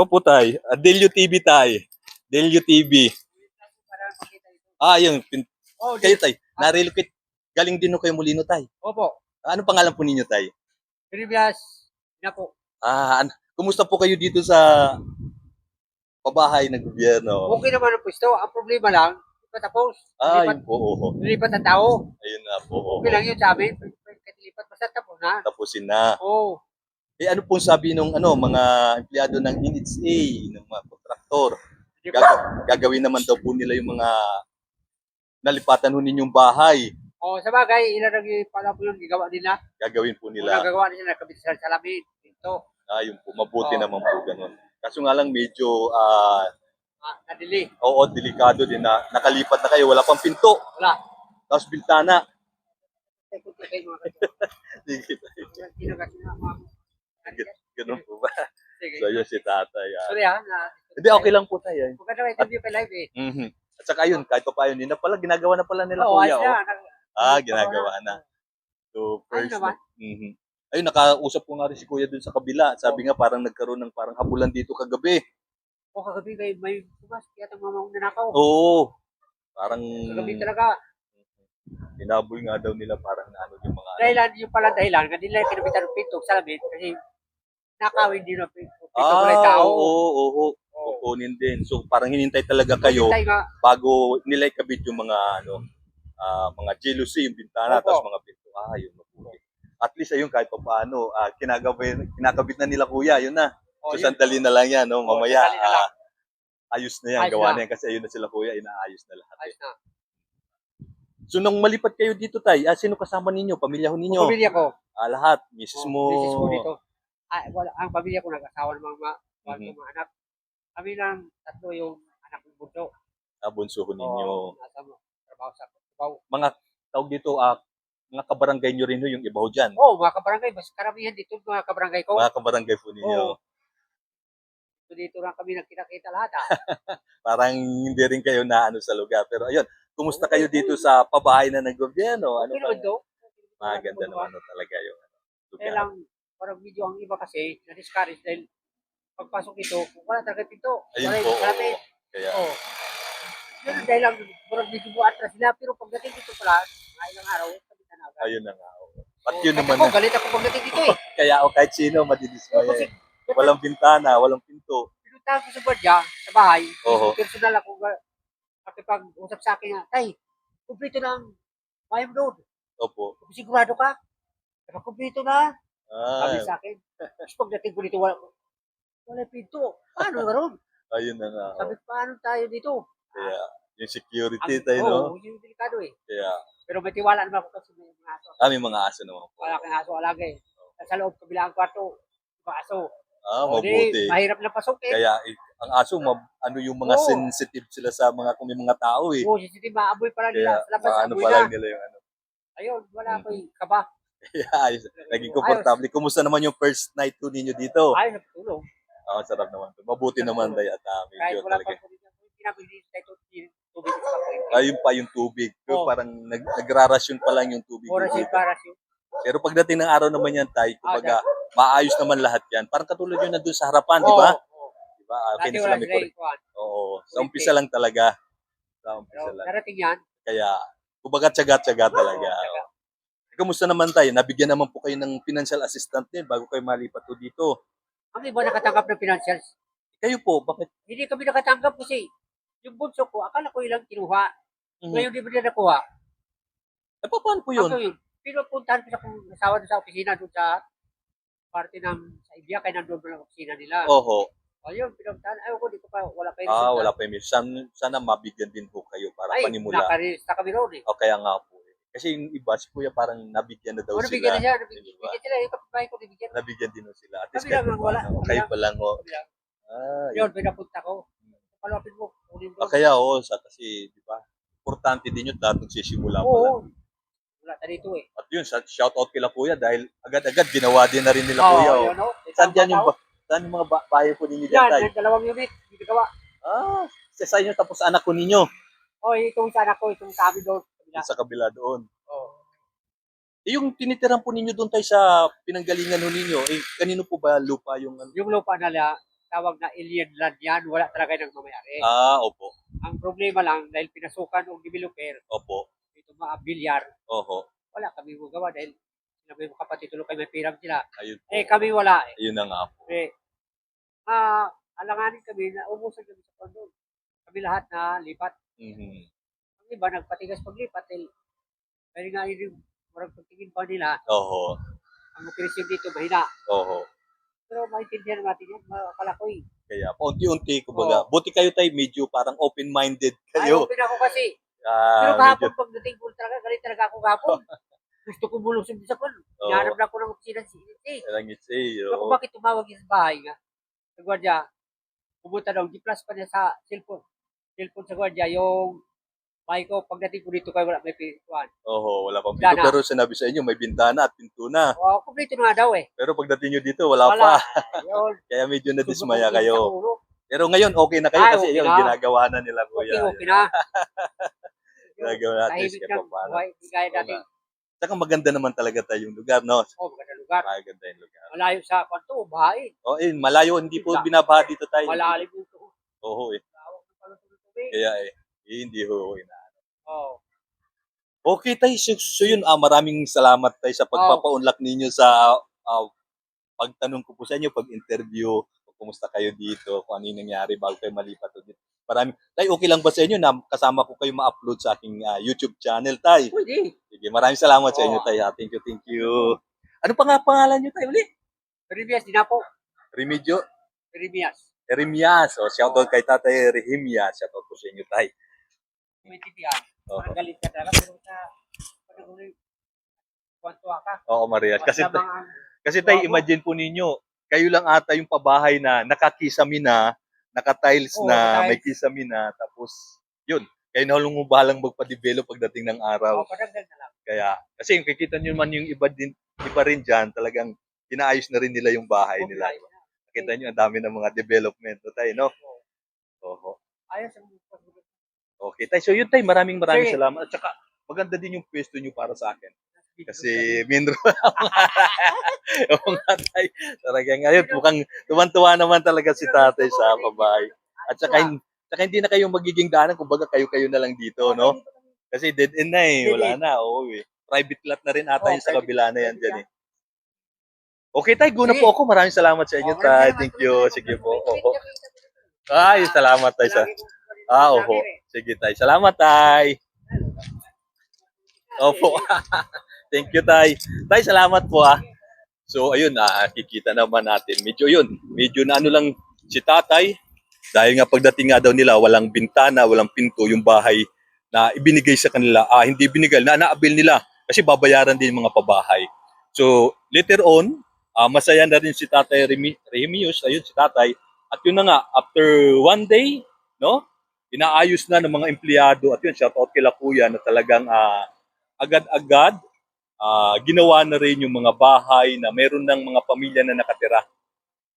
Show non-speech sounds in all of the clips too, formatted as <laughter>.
Po po tay. Uh, Delio TV tay. Delio TV. Ah, yun. Pin- Oh, Kayo tay. Na-relocate. Galing din ho kayo Molino tay. Opo. Ano pangalan po ninyo tay? Trivias na po. Ah, an- kumusta po kayo dito sa pabahay ng gobyerno? Okay naman ang pwesto. Ang problema lang, pa tapos. Ah, Lipat, yun po. Oo. lipat ang tao. Ayun na po. oo. Okay lang yun sa amin. Lipat basta tapos na. Tapusin na. Oo. Eh ano pong sabi nung ano mga empleyado ng NHA, ng mga kontraktor? Gag- gagawin naman daw po nila yung mga nalipatan ho ninyong bahay. Oh, sa bagay, ilan ang pala po yung gagawa nila. Gagawin po Kung nila. nagagawa nila, nakabit sa salamin. Ito, Ah, yun po, mabuti Oo. naman po ganun. Kaso nga lang medyo, ah, ah, nadili. oo, delikado din na nakalipat na kayo, wala pang pinto, Wala. tapos bintana. <laughs> Sige, kapatid. Sino kasi na mga- ganun po ba? Sige. So yun si tatay. ah. Sorry ha. Na, Hindi, okay lang po tayo. Maganda may interview kay live eh. Mhm. At saka yun, kahit pa pa yun, yun na pala, ginagawa na pala nila Oo, kuya. ayos oh. na. Nag- Ah, ginagawa na. So, Ayun first, naman. Mhm. Ayun, nakausap ko nga rin si Kuya dun sa kabila. Sabi nga parang nagkaroon ng parang habulan dito kagabi. O kagabi may may tumas kaya itong mga nanakaw. Oo. Parang Kagabi talaga. hinabol nga daw nila parang ano yung mga ano. Dahilan yung pala dahilan. Kasi nila kinabitan ng pinto sa lamin. Kasi nakawin din ng. Pinto Ah, ah, tao. oo, oo, oo. Oo. Kukunin din. So parang hinintay talaga kayo nga. bago nila ikabit yung mga ano ah, mga jealousy, yung bintana, Opo. tapos mga pinto. Ah, yun mabuti. At least ayun kahit pa paano, ah, kinagabay, kinakabit na nila kuya, yun na. So yun. sandali na lang yan, no? Oo, Mamaya, na ah, ayos na yan, Ayos gawa na. na yan kasi ayun na sila kuya, inaayos na lahat. Ayos na. So nung malipat kayo dito tay, ah, sino kasama ninyo? Pamilya ho ninyo? Pamilya ko. Ah, lahat, misis Oh, mo. Misis ko dito. Ah, wala, ang pamilya ko nag-asawa ng mga, mga, Mhm. mga anak. Kami lang tatlo yung anak ng bunso. Ah, bunso ho ninyo. Oo, nasa mo- trabaho sa trabaho. Mga tawag dito, ah, mga kabarangay nyo rin ho yung iba ho dyan. Oo, mga kabarangay. Mas karamihan dito mga kabarangay ko. Mga kabarangay po ninyo. Oo. So, dito lang kami nagkita-kita lahat. Ah. <laughs> Parang hindi rin kayo na ano sa lugar. Pero ayun, kumusta kayo dito sa pabahay na ng gobyerno? Ano Okay ba? naman do. Maganda naman ho talaga yung ano, Kaya lugar. lang, parang video ang iba kasi, na-discourage dahil pagpasok dito, wala talaga pinto. Ayun Wala po. yung oo. Kaya, Oo. Yun ang dahil lang, parang medyo buat na sila. Pero pagdating dito pala, mga ilang araw, sabi na agad. ayun na nga. oo. At yun naman ako, na, galit ako pagdating dito eh. <laughs> kaya o kahit sino kasi eh. Walang bintana, walang pinto. pinuntahan ko sa badya, sa bahay, Oo. personal ako, ga- nakipag-usap sa akin na, Tay, kumplito ng Mayam Road. Opo. Sigurado ka? Nakakumplito na. Sabi Ah, sa akin. Tapos pagdating ko dito, wala, wala pinto. Paano <laughs> na ron? ayun na nga. Sabi ko, paano tayo dito? Kaya, yung security Ang- tayo, no? Oo, yung delikado eh. Kaya, Pero may tiwala naman ako kasi may mga aso. kami mga aso naman po. Wala kang aso alaga eh. Sa loob, kabilang kwarto, mga aso. Ah, O, di, mabuti. mahirap na pasok eh. Kaya, eh, ang aso, mab- ano yung mga Oo. sensitive sila sa mga, kung may mga tao eh. Oo, CCTV, maaboy pa lang Kaya, nila. Sa labas, ano amoy pa na. nila yung ano. Ayun, wala Mm. ko yung kaba. <laughs> Ayos. Naging komportable. Kumusta naman yung first night to ninyo dito? Ayos, natutulog. Ah, sarap naman. Mabuti naman tayo at ah, Kahit medyo wala talaga. tayo. Ayun pa yung tubig. Oo. parang nag nagrarasyon pa lang yung tubig. Oras yung dito. parasyon. Pero pagdating ng araw naman yan, tay, Ah, kumbaga, maayos naman lahat yan. Parang katulad yun nandun sa harapan, di ba? Oo, oo. Di ba? Ah, Okay na sila correct. yung kuhan. Oo. Sa umpisa lang talaga. Sa umpisa lang. darating yan. Kaya, kumbaga, tsaga-tsaga talaga. Tsaga. Kamusta naman tayo? Nabigyan naman po kayo ng financial assistant din bago kayo malipat po dito. Ang iba nakatanggap ng financials. Kayo po, bakit? Hindi kami nakatanggap kasi yung bunso ko, akala ko ilang kinuha. Mhm. Ngayon di ba nila nakuha? Eh, pa- paano po yun? Ako yun. Pinupuntahan ko sa kong asawa doon sa opisina doon sa parte ng sa Ibia, kaya nandun lang ang opisina nila. Oho. Ayun, pinuntahan. Ayaw ko, di ko pa, wala pa yung Ah, wala pa yung sana, sana mabigyan din po kayo para Ay, panimula. nakarista kami roon eh. O kaya nga po. Kasi yung iba, si Kuya parang nabigyan na daw O, nabigyan na sila. siya, nabigyan, sila, yung kapitbahay ko, nabigyan. Nabigyan din sila. At least lang Kayo pa lang ho. Kami lang. Ah, yun. Pinapunta ko. Palapit mo. Ah, kaya oo, sa kasi, di ba? Importante din yun lahat nagsisimula pa lang. Oo. Wala ta dito eh. At yun, shout out kila Kuya dahil agad-agad ginawa din na rin nila Oo, Kuya. oh. yun, oh. Saan dyan yung, saan yung mga ba- bahay po ninyo dyan, Yan, tay? yung dalawang unit, hindi gawa. Ah, sa inyo tapos anak ko ninyo. O, itong sa anak ko, itong sa amin doon. Kabila. Sa kabila doon. Oo. Eh, yung tinitiran po ninyo doon tayo sa pinanggalingan ninyo, eh, kanino po ba lupa yung ano? Yung lupa nila, tawag na alien land yan, wala talaga nang mamayari. Ah, opo. Ang problema lang, dahil pinasukan ng developer, Opo. ito mga bilyar, Oho. wala kami magawa dahil may mga kapatid tulo kay may piram sila. Ayun po. Eh kami wala eh. Ayun na nga po. Eh, ah, alanganin kami na umusan kami sa kondo. Kami lahat na lipat. Mhm. Iba nagpatigas paglipat dahil dahil nga yun yung marang pagtingin pa nila, Oho. ang operasyon dito mahina. Oho. Pero maintindihan natin yan, mga kalakoy. Kaya paunti-unti, kumbaga. Buti kayo tayo, medyo parang open-minded Ay, kayo. open ako kasi. Pero Ah, kahapon medyo, pagdating ko talaga, galit talaga ako kahapon. <laughs> Gusto ko bulusog sa kon. Oo. Hinahanap lang ko ng opisina si Initi. Parang it's eh, Ako oo. bakit tumawag yun sa bahay nga? Sa gwardiya, pumunta daw, di-plus pa niya sa cellphone. Cellphone sa gwardiya, yung bahay ko, pagdating ko dito kayo, wala may pintuan. Oho, wala pang Wala pinto. na. Pero sinabi sa inyo, may bintana at pinto na. O, kumpleto na daw eh. Pero pagdating nyo dito, wala, Wala. pa. Yun. <laughs> Kaya medyo nadismaya kayo. Pero ngayon, okay na kayo Ay, kasi okay yun, na. ginagawa na nila, Okay, kuya. okay na. <laughs> Ginagawa natin Tahimik siya lang. pa paano. buhay. Hindi gaya Oo dati. nga. Saka maganda naman talaga tayong lugar, no? Oh, maganda lugar. Maganda yung lugar. Malayo sa kwanto, bahay. Oh, eh, malayo, hindi po Bigla. binabaha dito tayo. Malalim yung. Oo, eh. Tawag ng palusog ng tubig. Kaya eh, eh, hindi ho. eh, na. Oh. Okay tayo, so, so yun, ah, maraming salamat tayo sa pagpapaunlak ninyo sa ah, pagtanong ko po sa inyo, pag-interview, kung kumusta kayo dito, kung ano yung nangyari bago kayo malipat ulit. Maraming, tayo okay lang ba sa inyo na kasama ko kayo ma-upload sa aking ah, YouTube channel, tay? Pwede. Sige, maraming salamat sa inyo, Oo. tay. ah. Thank you, thank you. Ano pa nga pangalan nyo, tay, uli? Remias, di na po. Remedyo Remias. Remias. O, shoutout kay tatay Rehimia. Shoutout po sa inyo, tay. Maintindihan. Oo, Parang galit ka talaga, pero sa pag-uli, kwanto ka. Oo Marias. Kasi, Masama ang- Kasi tayo, imagine po ninyo, kayo lang ata yung pabahay na nakakisami na, naka-tiles Oo, na, may kisami na, tapos, yun, kayo na lang bahalang magpa-develop pagdating ng araw. Oh, padagdag na lang. Kaya, kasi yung kikita nyo man yung iba, din, iba rin dyan, talagang inaayos na rin nila yung bahay nila. Ayos na. Nakita nyo, ang dami ng mga development no, tayo, no? Oo. Ayos ang Okay, tayo. So, yun tayo, maraming maraming Sige. salamat. At saka, maganda din yung pwesto nyo para sa akin. Kasi, minro <laughs> Oo nga, tay. Talagang ngayon, mukhang tuwan-tuwa naman talaga si tatay sa babae. At saka, saka hindi na kayo magiging daanan, kumbaga kayo-kayo na lang dito, no? Kasi dead end na eh, wala na, oo eh. Private lot na rin ata yung sa kabila na yan dyan eh. Okay tay, guna po ako. Maraming salamat sa inyo tay. maraming Thank you. Sige po. Sa- Ay, salamat tay sa... Ah, opo. Sige tay. Salamat tay. Opo. <laughs> Thank you tay. Tay, salamat po ah. So ayun, ah, kikita naman natin. Medyo yun, medyo na ano lang si tatay. Dahil nga pagdating nga daw nila, walang bintana, walang pinto, yung bahay na ibinigay sa kanila. Ah, hindi binigay, na naabil nila. Kasi babayaran din mga pabahay. So later on, ah, masaya na rin si tatay Remi, Remius, ayun si tatay. At yun na nga, after one day, no? Inaayos na ng mga empleyado. At yun, shout out kila kuya na talagang ah, agad-agad ah, ginawa na rin yung mga bahay na meron ng mga pamilya na nakatira.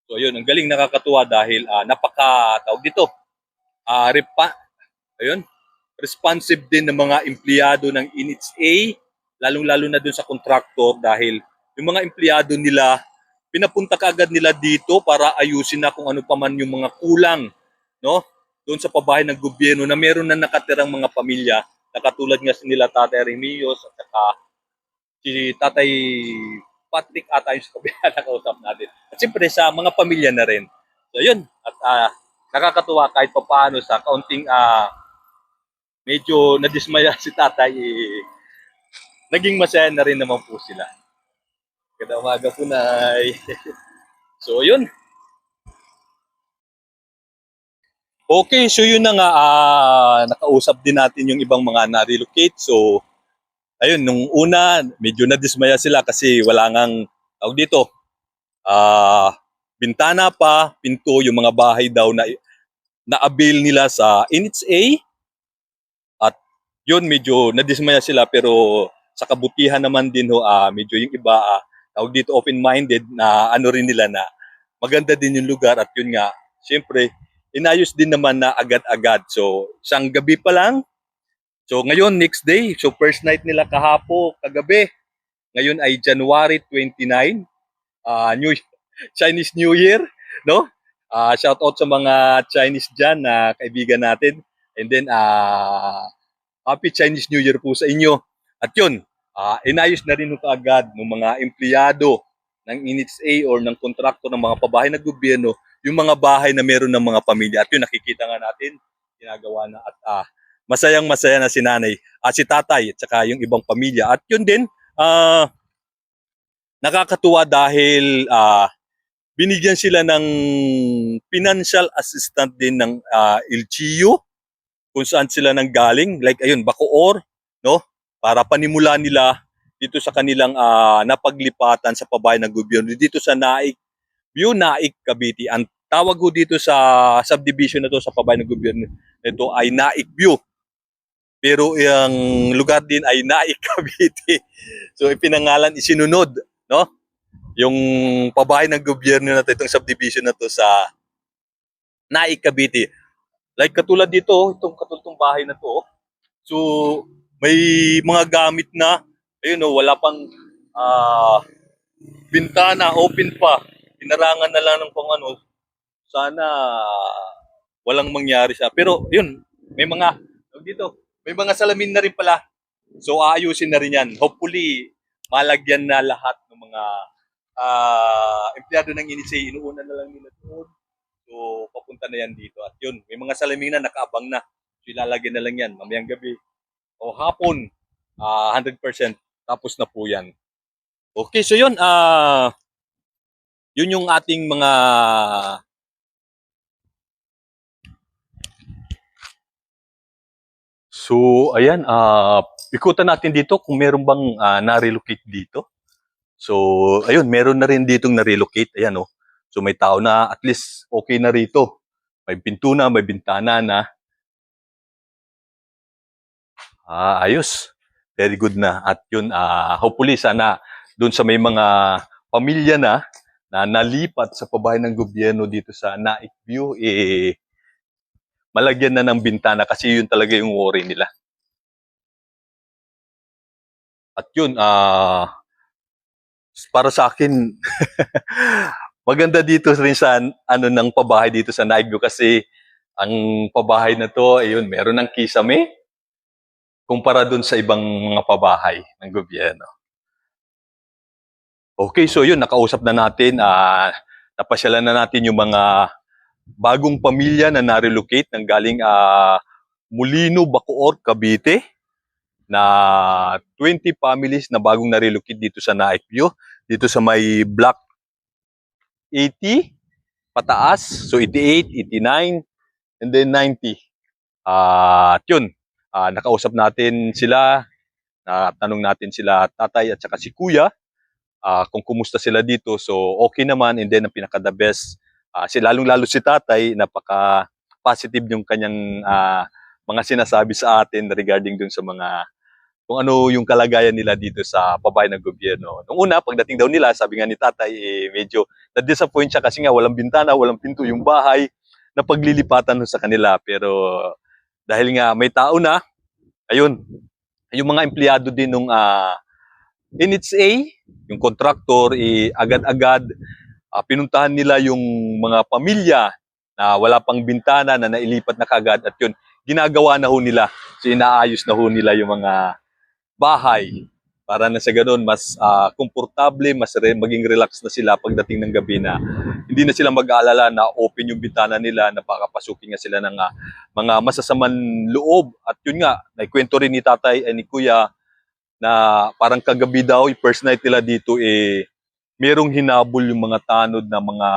So ayun, ang galing nakakatuwa dahil ah, napaka tawag dito. Ah, repa, ayun, responsive din ng mga empleyado ng NHA, lalong-lalo na dun sa contractor dahil yung mga empleyado nila pinapunta kaagad nila dito para ayusin na kung ano pa man yung mga kulang, no? Doon sa pabahay ng gobyerno na meron na nakatirang mga pamilya na katulad nga nila Tatay Remios at saka si Tatay Patrick ata yung sa kausap natin. At siyempre sa mga pamilya na rin. So yun, at ah, nakakatuwa kahit pa paano sa kaunting ah, medyo nadismaya <laughs> si Tatay, eh, naging masaya na rin naman po sila. Ganda umaga po, Nay. <laughs> so yun, Okay, so yun na nga, ah, nakausap din natin yung ibang mga na-relocate. So, ayun, nung una, medyo nadismaya sila kasi wala ngang, tawag dito, ah, bintana pa, pinto, yung mga bahay daw na na-avail nila sa NHA. At yun, medyo nadismaya sila pero sa kabutihan naman din ho, ah, medyo yung iba, ah, tawag dito, open-minded na ano rin nila na maganda din yung lugar at yun nga, siyempre, inayos din naman na agad-agad. So, isang gabi pa lang. So, ngayon, next day. So, first night nila kahapo, kagabi. Ngayon ay January 29. ah New Chinese New Year, no? Ah, shout out sa mga Chinese dyan na kaibigan natin. And then, ah, Happy Chinese New Year po sa inyo. At yun, ah, inayos na rin kaagad ng mga empleyado ng NHA or ng kontraktor ng mga pabahay ng gobyerno yung mga bahay na meron ng mga pamilya. At yun, nakikita nga natin, ginagawa na at ah, masayang masaya na si nanay, at si tatay, at saka yung ibang pamilya. At yun din, ah, nakakatuwa dahil ah, binigyan sila ng financial assistant din ng ah, LGU kung saan sila nang galing like ayun Bacoor no para panimula nila dito sa kanilang ah, napaglipatan sa pabahay ng gobyerno dito sa Naik View Naik Cavite ang tawag ko dito sa subdivision na to sa pabahay ng gobyerno ito ay Naik View pero yung lugar din ay Naik <laughs> Cavite so ipinangalan isinunod no yung pabahay ng gobyerno na to, itong subdivision na to sa Naik Cavite. Like katulad dito, itong katulad bahay na to. oh. So may mga gamit na, ayun oh, wala pang ah, bintana, open pa. Pinarangan na lang ng kung ano. Sana walang mangyari sa. Pero yun, may mga dito, may mga salamin na rin pala. So aayusin na rin yan. Hopefully malagyan na lahat ng mga ah empleyado ng NHA, inuuna na lang nila doon. So, papunta na yan dito. At yun, may mga salamin na nakaabang na. So, ilalagay na lang yan mamayang gabi. O hapon, ah 100% tapos na po yan. Okay, so yun, ah yun yung ating mga So, ayan, ah ikutan natin dito kung meron bang ah, na-relocate dito. So, ayun, meron na rin ditong na-relocate. Ayan, oh. So, may tao na at least okay na rito. May pinto na, may bintana na. Ah, ayos. Very good na. At yun, ah, hopefully, sana doon sa may mga pamilya na na nalipat sa pabahay ng gobyerno dito sa Naik View, eh, malagyan na ng bintana kasi yun talaga yung worry nila. At yun, ah, para sa akin, <laughs> maganda dito rin sa ano ng pabahay dito sa Naik View kasi ang pabahay na to, ayun, meron ng kisame kumpara dun sa ibang mga pabahay ng gobyerno. Okay, so yun, nakausap na natin, ah, napasyalan na natin yung mga bagong pamilya na na-relocate ng galing ah, Molino, Bacoor, Cavite na 20 families na bagong na-relocate dito sa Naik View, dito sa may block 80 pataas, so 88, 89, and then 90. Ah, at yun, ah, nakausap natin sila, natanong natin sila tatay at saka si kuya, ah, kung kumusta sila dito. So okay naman and then ang pinaka the best, ah, si lalong lalo si tatay, napaka positive yung kanyang ah, mga sinasabi sa atin regarding dun sa mga kung ano yung kalagayan nila dito sa pabahay ng gobyerno. Nung una, pagdating daw nila, sabi nga ni tatay, eh, medyo na-disappoint siya kasi nga walang bintana, walang pinto yung bahay na paglilipatan sa kanila. Pero dahil nga may tao na, ayun, yung mga empleyado din nung ah, NHA, yung contractor, eh, agad-agad ah, pinuntahan nila yung mga pamilya na wala pang bintana na nailipat na kagad at yun, ginagawa na ho nila. So inaayos na ho nila yung mga bahay para na sa ganun mas ah, komportable, mas re- maging relax na sila pagdating ng gabi na hindi na sila mag-aalala na open yung bintana nila, na pakapasukin nga sila ng ah, mga masasamang loob. At yun nga, naikwento rin ni tatay eh, ni kuya na parang kagabi daw, yung first night nila dito eh, merong hinabol yung mga tanod na mga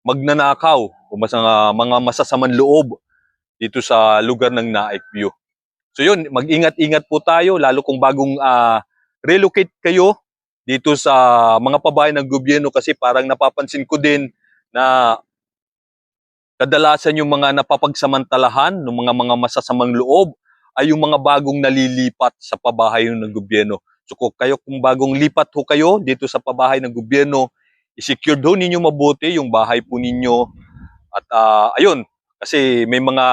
magnanakaw o mas, mga, mga masasamang loob dito sa lugar ng Naik View. So yun, mag-ingat-ingat po tayo, lalo kung bagong ah, relocate kayo dito sa mga pabahay ng gobyerno kasi parang napapansin ko din na kadalasan yung mga napapagsamantalahan ng mga mga masasamang loob ay yung mga bagong nalilipat sa pabahay ng gobyerno. So kung kayo kung bagong lipat ho kayo dito sa pabahay ng gobyerno, i-secure ho ninyo mabuti yung bahay po ninyo. At ah, ayun, kasi may mga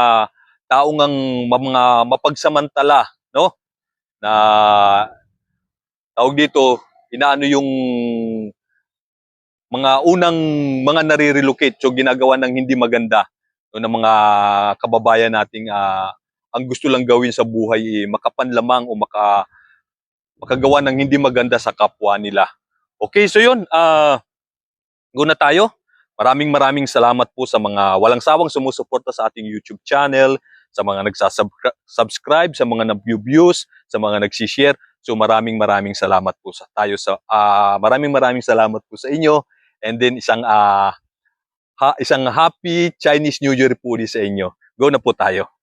taong ang mga mapagsamantala, no? Na tawag dito, inaano yung mga unang mga nare-relocate so ginagawa ng hindi maganda no, ng mga kababayan nating ah, ang gusto lang gawin sa buhay eh, makapanlamang o maka makagawa ng hindi maganda sa kapwa nila. Okay, so yun, ah go na tayo. Maraming maraming salamat po sa mga walang sawang sumusuporta sa ating YouTube channel, sa mga nagsasubscribe, sa mga nag-views, sa mga nag-share. So maraming maraming salamat po sa tayo sa ah, maraming maraming salamat po sa inyo. And then isang ah, ha, isang happy Chinese New Year po sa inyo. Go na po tayo.